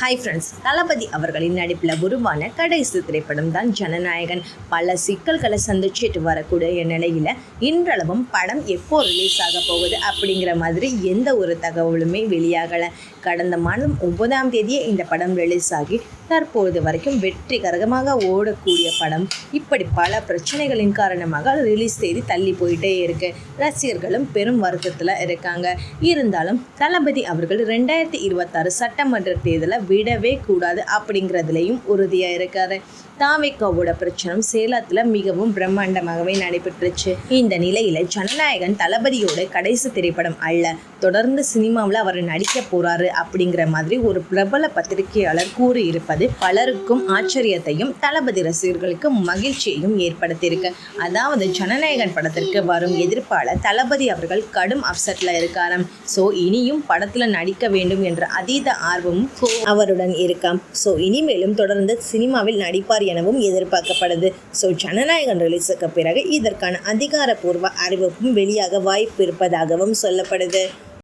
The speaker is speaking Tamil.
ஹாய் ஃப்ரெண்ட்ஸ் தளபதி அவர்களின் நடிப்பில் உருவான கடைசி திரைப்படம் தான் ஜனநாயகன். பல சிக்கல்களை சந்திச்சுட்டு வரக்கூடிய நிலையில் இன்றளவும் படம் எப்போ ரிலீஸ் ஆக போகுது அப்படிங்கிற மாதிரி எந்த ஒரு தகவலுமே வெளியாகலை. கடந்த மாதம் ஒன்பதாம் தேதியே இந்த படம் ரிலீஸ் ஆகி தற்பொழுது வரைக்கும் வெற்றிகரமாக ஓடக்கூடிய படம். இப்படி பல பிரச்சனைகளின் காரணமாக ரிலீஸ் தேதி தள்ளி போயிட்டே இருக்கு. ரசிகர்களும் பெரும் வருத்தத்தில் இருக்காங்க. இருந்தாலும் தளபதி அவர்கள் ரெண்டாயிரத்தி இருபத்தாறு சட்டமன்ற தேர்தலை விடவே கூடாது அப்படிங்கிறதுலையும் உறுதியாக இருக்காரு. தாவேக்காவோட பிரச்சனம் சேலத்தில் மிகவும் பிரம்மாண்டமாகவே நடைபெற்றுச்சு. இந்த நிலையில் ஜனநாயகன் தளபதியோட கடைசி திரைப்படம் அல்ல தொடர்ந்து சினிமாவில் அவர் நடிக்க போகிறாரு அப்படிங்கிற மாதிரி ஒரு பிரபல பத்திரிகையாளர் கூறியிருப்பது பலருக்கும் ஆச்சரியத்தையும் தளபதி ரசிகர்களுக்கு மகிழ்ச்சியையும் ஏற்படுத்தியிருக்கு. அதாவது ஜனநாயகன் படத்திற்கு வரும் எதிர்ப்பாளர் தளபதி அவர்கள் கடும் அப்செட்டில் இருக்காராம். ஸோ இனியும் படத்தில் நடிக்க வேண்டும் என்ற அதீத ஆர்வமும் அவ அவருடன் இருக்காம். ஸோ இனிமேலும் தொடர்ந்து சினிமாவில் நடிப்பார் எனவும் எதிர்பார்க்கப்படுது. ஸோ ஜனநாயகன் ரிலீஸுக்கு பிறகு இதற்கான அதிகாரப்பூர்வ அறிவிப்பும் வெளியாக வாய்ப்பு இருப்பதாகவும் சொல்லப்படுது.